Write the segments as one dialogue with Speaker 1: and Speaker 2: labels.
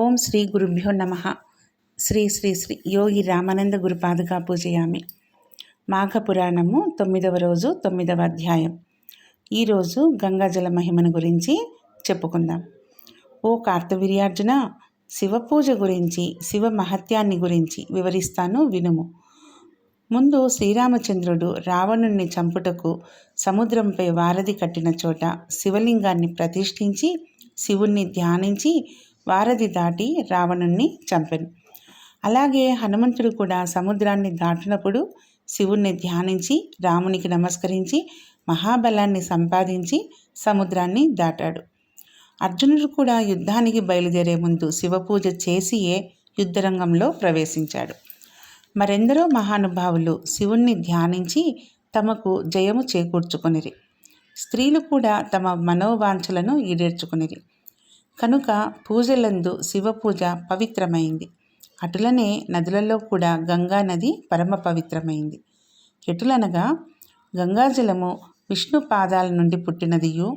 Speaker 1: ఓం శ్రీ గురుభ్యో నమ. శ్రీ శ్రీ శ్రీ యోగి రామానంద గురుపాదుగా పూజయామి. మాఘ పురాణము తొమ్మిదవ రోజు తొమ్మిదవ అధ్యాయం. ఈరోజు గంగాజల మహిమను గురించి చెప్పుకుందాం. ఓ కార్తవీర్యార్జున శివ పూజ గురించి శివ మహత్యాన్ని గురించి వివరిస్తాను వినుము. ముందు శ్రీరామచంద్రుడు రావణుణ్ణి చంపుటకు సముద్రంపై వారధి కట్టిన చోట శివలింగాన్ని ప్రతిష్ఠించి శివుణ్ణి ధ్యానించి వారధి దాటి రావణుణ్ణి చంపెను. అలాగే హనుమంతుడు కూడా సముద్రాన్ని దాటినప్పుడు శివుణ్ణి ధ్యానించి రామునికి నమస్కరించి మహాబలాన్ని సంపాదించి సముద్రాన్ని దాటాడు. అర్జునుడు కూడా యుద్ధానికి బయలుదేరే ముందు శివపూజ చేసియే యుద్ధరంగంలో ప్రవేశించాడు. మరెందరో మహానుభావులు శివుణ్ణి ధ్యానించి తమకు జయము చేకూర్చుకునిరి. స్త్రీలు కూడా తమ మనోవాంఛలను ఈడేర్చుకునిరి. కనుక పూజలందు శివపూజ పవిత్రమైంది. అటులనే నదులలో కూడా గంగా నది పరమ పవిత్రమైంది. ఎటులనగా గంగాజలము విష్ణు పాదాల నుండి పుట్టినదియు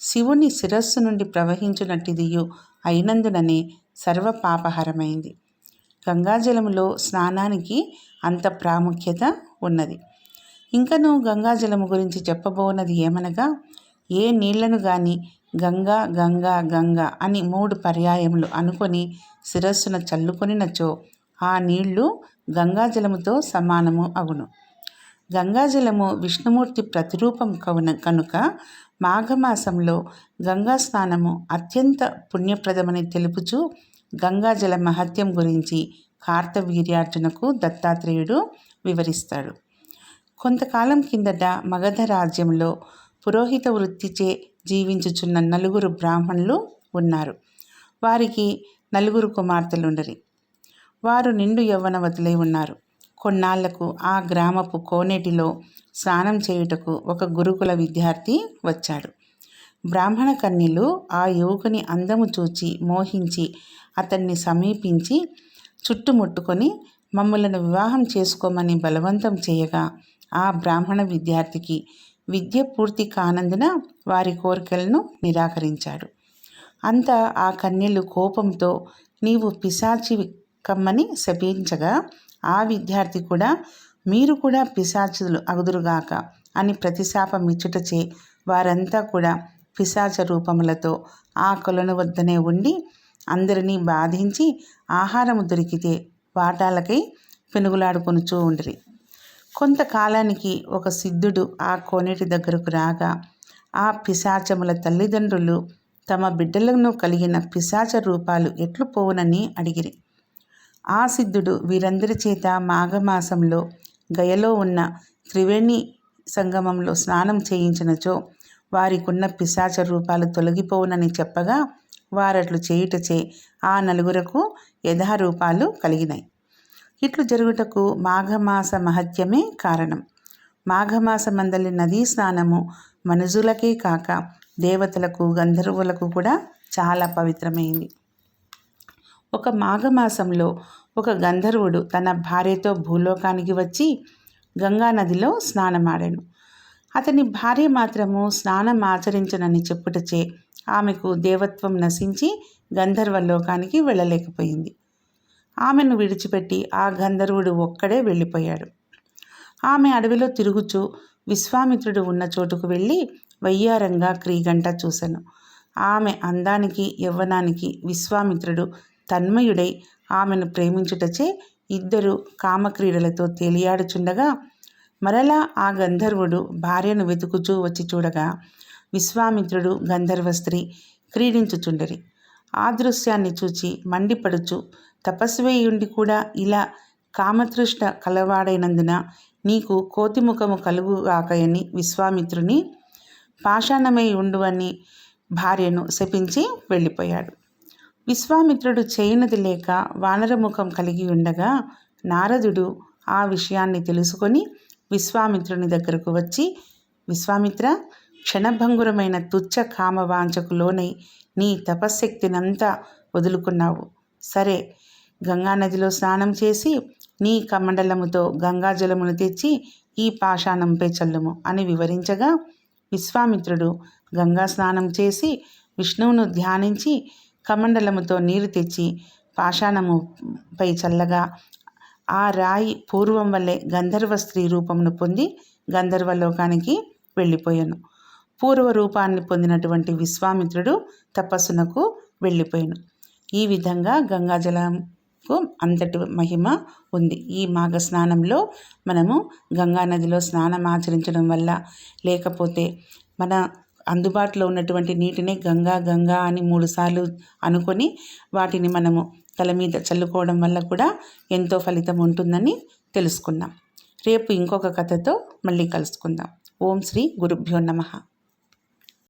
Speaker 1: శివుని శిరస్సు నుండి ప్రవహించునట్టిదియు అయినందుననే సర్వ పాపహరమైంది గంగాజలములో స్నానానికి అంత ప్రాముఖ్యత ఉన్నది. ఇంకను గంగాజలము గురించి చెప్పబోనది ఏమనగా ఏ నీళ్ళను గాని గంగా గంగా గంగా అని మూడు పర్యాయములు అనుకొని శిరస్సున చల్లుకొనినచో ఆ నీళ్ళు గంగాజలముతో సమానము అగును. గంగాజలము విష్ణుమూర్తి ప్రతిరూపం కవున కనుక మాఘమాసంలో గంగా స్నానము అత్యంత పుణ్యప్రదమని తెలుపుచూ గంగాజల మహత్యం గురించి కార్తవీర్యార్జునకు దత్తాత్రేయుడు వివరిస్తాడు. కొంతకాలం కిందట మగధ రాజ్యంలో పురోహిత వృత్తిచే జీవించుచున్న నలుగురు బ్రాహ్మణులు ఉన్నారు. వారికి నలుగురు కుమార్తెలుండరి. వారు నిండు యవ్వనవతులై ఉన్నారు. కొన్నాళ్ళకు ఆ గ్రామపు కోనేటిలో స్నానం చేయుటకు ఒక గురుకుల విద్యార్థి వచ్చాడు. బ్రాహ్మణ కన్యలు ఆ యువకుని అందము చూచి మోహించి అతన్ని సమీపించి చుట్టుముట్టుకొని మమ్మలను వివాహం చేసుకోమని బలవంతం చేయగా ఆ బ్రాహ్మణ విద్యార్థికి విద్య పూర్తి కానందున వారి కోరికలను నిరాకరించాడు. అంత ఆ కన్యలు కోపంతో నీవు పిశాచి కమ్మని శపించగా ఆ విద్యార్థి కూడా మీరు కూడా పిశాచులు అగుదురుగాక అని ప్రతిశాపం ఇచ్చుటచే వారంతా కూడా పిశాచ రూపములతో ఆ కొలను వద్దనే ఉండి అందరినీ బాధించి ఆహారము దొరికితే వాటాలకై పెనుగులాడుకొనుచూ ఉండిరి. కొంతకాలానికి ఒక సిద్ధుడు ఆ కోనేటి దగ్గరకు రాగా ఆ పిశాచముల తల్లిదండ్రులు తమ బిడ్డలను కలిగిన పిశాచ రూపాలు ఎట్లు పోవునని అడిగిరి. ఆ సిద్ధుడు వీరందరి చేత మాఘమాసంలో గయలో ఉన్న త్రివేణి సంగమంలో స్నానం చేయించినచో వారికున్న పిశాచ రూపాలు తొలగిపోవునని చెప్పగా వారట్లు చేయుటచే ఆ నలుగురకు యథారూపాలు కలిగినాయి ఇట్లు జరుగుటకు మాఘమాస మహత్యమే కారణం. మాఘమాసమందలి నదీ స్నానము మనుజులకే కాక దేవతలకు గంధర్వులకు కూడా చాలా పవిత్రమైంది. ఒక మాఘమాసంలో ఒక గంధర్వుడు తన భార్యతో భూలోకానికి వచ్చి గంగా నదిలో స్నానమాడాను. అతని భార్య మాత్రము స్నానం ఆచరించనని చెప్పుటచే ఆమెకు దేవత్వం నశించి గంధర్వ లోకానికి వెళ్ళలేకపోయింది. ఆమెను విడిచిపెట్టి ఆ గంధర్వుడు ఒక్కడే వెళ్ళిపోయాడు. ఆమె అడవిలో తిరుగుచూ విశ్వామిత్రుడు ఉన్న చోటుకు వెళ్ళి వయ్యారంగా క్రీగంట చూశాను ఆమె అందానికి యవ్వనానికి విశ్వామిత్రుడు తన్మయుడై ఆమెను ప్రేమించుటచే ఇద్దరు కామక్రీడలతో తేలియాడుచుండగా మరలా ఆ గంధర్వుడు భార్యను వెతుకుచూ వచ్చి చూడగా విశ్వామిత్రుడు గంధర్వ స్త్రీ క్రీడించుచుండరి. ఆ దృశ్యాన్ని చూచి మండిపడుచు. తపస్వేయుండి కూడా ఇలా కామతృష్ణ కలవాడైనందున నీకు కోతిముఖము కలుగుగాకయని విశ్వామిత్రుని పాషాణమై ఉండువని భార్యను శపించి వెళ్ళిపోయాడు. విశ్వామిత్రుడు చేయనది లేక వానరముఖం కలిగి ఉండగా నారదుడు ఆ విషయాన్ని తెలుసుకొని విశ్వామిత్రుని దగ్గరకు వచ్చి విశ్వామిత్ర క్షణభంగురమైన తుచ్చ కామవాంచకు లోనై నీ తపశ్శక్తినంతా వదులుకున్నావు. సరే గంగానదిలో స్నానం చేసి నీ కమండలముతో గంగాజలమును తెచ్చి ఈ పాషాణంపై చల్లుము అని వివరించగా విశ్వామిత్రుడు గంగా స్నానం చేసి విష్ణువును ధ్యానించి కమండలముతో నీరు తెచ్చి పాషాణముపై చల్లగా ఆ రాయి పూర్వం వల్లే గంధర్వ స్త్రీ రూపమును పొంది గంధర్వలోకానికి వెళ్ళిపోయాను. పూర్వ రూపాన్ని పొందినటువంటి విశ్వామిత్రుడు తపస్సునకు వెళ్ళిపోయాను ఈ విధంగా గంగాజలంకు అంతటి మహిమ ఉంది. ఈ మాఘ స్నానంలో మనము గంగా నదిలో స్నానం ఆచరించడం వల్ల లేకపోతే మన అందుబాటులో ఉన్నటువంటి నీటిని గంగా గంగా అని మూడుసార్లు అనుకొని వాటిని మనము తల మీద చల్లుకోవడం వల్ల కూడా ఎంతో ఫలితం ఉంటుందని తెలుసుకున్నాం. రేపు ఇంకొక కథతో మళ్ళీ కలుసుకుందాం. ఓం శ్రీ గురుభ్యో నమ.